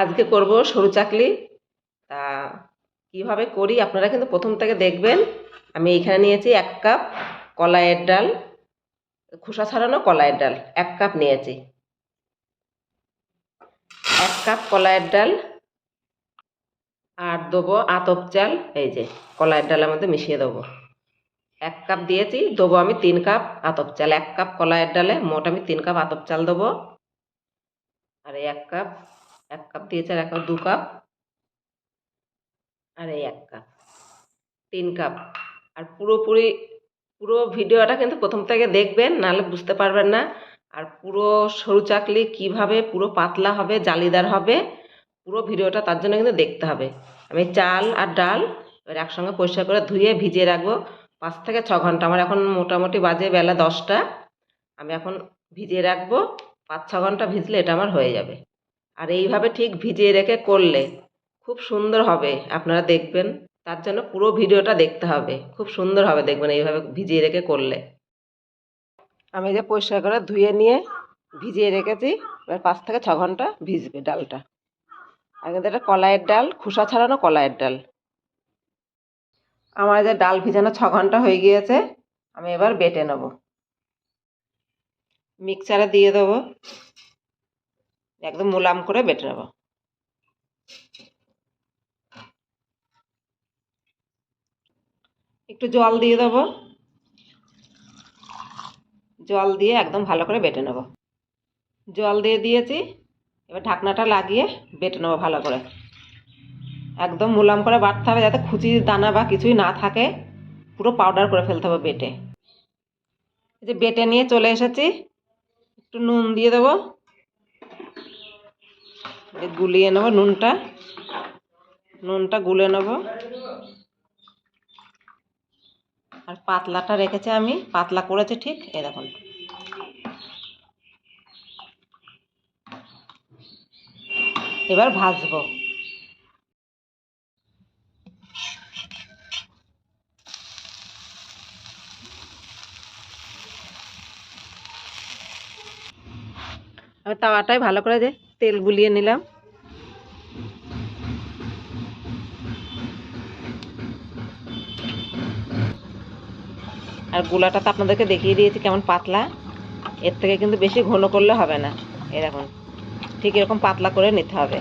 আজকে করব সরু চাকলি। তা কীভাবে করি আপনারা কিন্তু প্রথম থেকে দেখবেন। আমি এখানে নিয়েছি এক কাপ কলাইয়ের ডাল, খোসা ছাড়ানো কলাইয়ের ডাল, এক কাপ নিয়েছি। এক কাপ কলাইয়ের ডাল আর দেবো আতপ চাল, এই যে কলাইয়ের ডালের মধ্যে মিশিয়ে দেবো। এক কাপ দিয়েছি, দেবো আমি তিন কাপ আতপ চাল। এক কাপ কলাইয়ের ডালে মোট আমি তিন কাপ আতপ চাল দেবো। আর এক কাপ এক কাপ দিয়েছে আর এক কাপ, দু কাপ আর এই এক কাপ, তিন কাপ। আর পুরোপুরি, পুরো ভিডিওটা কিন্তু প্রথম থেকে দেখবেন, নাহলে বুঝতে পারবেন না। আর পুরো সরু চাকলি কীভাবে পুরো পাতলা হবে, জালিদার হবে, পুরো ভিডিওটা তার জন্য কিন্তু দেখতে হবে। আমি চাল আর ডাল এবার একসঙ্গে পরিষ্কার করে ধুয়ে ভিজিয়ে রাখব। পাঁচ থেকে ছ ঘণ্টা, আমার এখন মোটামুটি বাজে বেলা দশটা। আমি এখন ভিজিয়ে রাখব। পাঁচ ছ ঘণ্টা ভিজলে এটা আমার হয়ে যাবে। আর এইভাবে ঠিক ভিজিয়ে রেখে করলে খুব সুন্দর হবে। আপনারা দেখবেন, তার জন্য পুরো ভিডিওটা দেখতে হবে। খুব সুন্দর হবে দেখবেন এইভাবে ভিজিয়ে রেখে করলে। আমি যে পরিষ্কার করে ধুয়ে নিয়ে ভিজিয়ে রেখেছি, এবার পাঁচ থেকে ছ ঘণ্টা ভিজবে ডালটা। আর কিন্তু এটা কলাইয়ের ডাল, খোসা ছাড়ানো কলাইয়ের ডাল। আমার যে ডাল ভিজানো ছ ঘণ্টা হয়ে গিয়েছে, আমি এবার বেটে নেব। মিক্সারে দিয়ে দেবো। একদম মোলাম করে বেটে নেব। একটু জল দিয়ে দেবো। জল দিয়ে একদম ভালো করে বেটে নেব। জল দিয়ে দিয়েছি, এবার ঢাকনাটা লাগিয়ে বেটে নেব ভালো করে। একদম মুলাম করে বাটতে হবে যাতে খুচির দানা বা কিছুই না থাকে। পুরো পাউডার করে ফেলতে হবে বেটে। যে বেটে নিয়ে চলে এসেছি। একটু নুন দিয়ে দেবো। গুলিয়ে নেব নুনটা। নুনটা গুলে নেব। আর পাতলাটা রেখেছে আমি, পাতলা করেছে ঠিক, এই দেখুন। এবার ভাজবো। আমি তাওয়াটায় ভালো করে যে তেল গুলিয়ে নিলাম। আর গোলাটা তো আপনাদেরকে দেখিয়ে দিয়েছি কেমন পাতলা। এর থেকে কিন্তু বেশি ঘন করলে হবে না। এরকম ঠিক এরকম পাতলা করে নিতে হবে।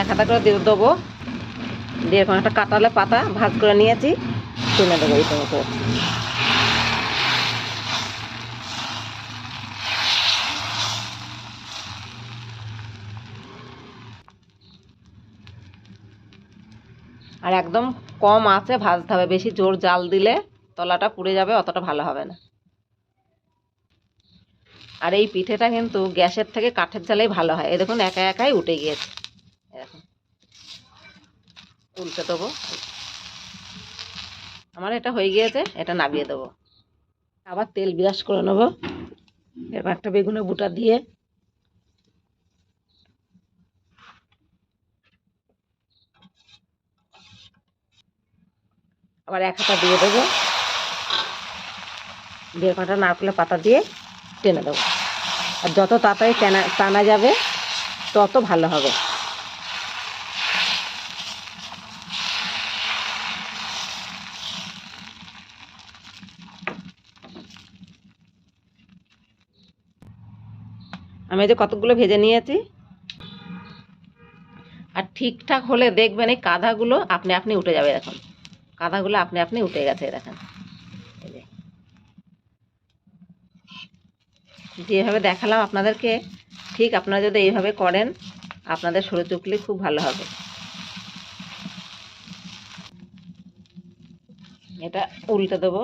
এক হাতা করে দিয়ে দেবো। দিয়ে এরকম একটা কাটালে পাতা ভাজ করে নিয়েছি। শুনে দেবো এই করে আর একদম কম আছে, ভাজতে হবে। বেশি জোর জাল দিলে তলাটা পুড়ে যাবে, অতটা ভালো হবে না। আর এই পিঠেটা কিন্তু গ্যাসের থেকে কাঠের জালেই ভালো হয়। এ দেখুন, একা একাই উঠে গিয়েছে। এরকম উল্টে দেবো। আমার এটা হয়ে গিয়েছে, এটা নামিয়ে দেবো। আবার তেল বিরাস করে নেব। এবার একটা বেগুনের বুটা দিয়ে আবার এক হাতা দিয়ে দেবো। দিয়ে কটা নারকেলের পাতা দিয়ে টেনে দেবো। আর যত তাড়াতাড়ি টানা টানা যাবে, তত ভালো হবে। আমি যে কতগুলো ভেজে নিয়েছি। আর ঠিকঠাক হলে দেখবেন এই কাঁধাগুলো আপনি আপনি উঠে যাবে এখন। কাঁধাগুলো আপনি আপনি উঠে গেছে, দেখেন। যেভাবে দেখালাম আপনাদেরকে, ঠিক আপনারা যদি এইভাবে করেন, আপনাদের সরু চুকলি খুব ভালো হবে। এটা উল্টে দেবো।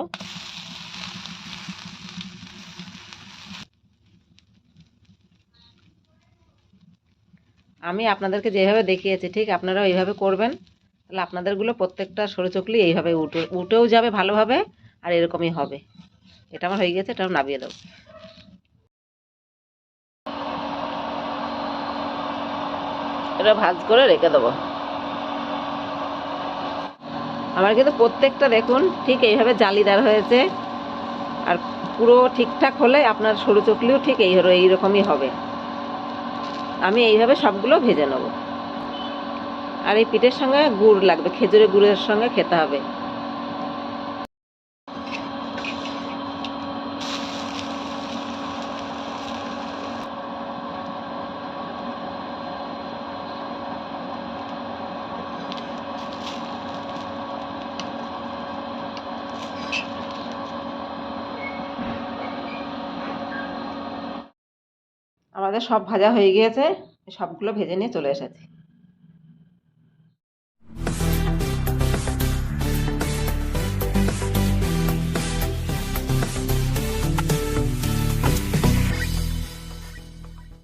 আমি আপনাদেরকে যেভাবে দেখিয়েছি, ঠিক আপনারা এইভাবে করবেন। তাহলে আপনাদেরগুলো প্রত্যেকটা সরু চকলি এইভাবে উঠে, উঠেও যাবে ভালোভাবে আর এরকমই হবে। এটা আমার হয়ে গেছে এটাও নামিয়ে দেবো। এটা ভাজ করে রেখে দেবো। আমার কিন্তু প্রত্যেকটা দেখুন, ঠিক এইভাবে জালিদার হয়েছে। আর পুরো ঠিকঠাক হলে আপনার সরু চকলিও ঠিক এই এইরকমই হবে। আমি এইভাবে সবগুলো ভেজে নেব। আর এই পিঠের সঙ্গে গুড় লাগবে, খেজুরের গুড়ের সঙ্গে খেতে হবে। আমাদের সব ভাজা হয়ে গিয়েছে, সবগুলো ভেজে নিয়ে চলে এসেছি।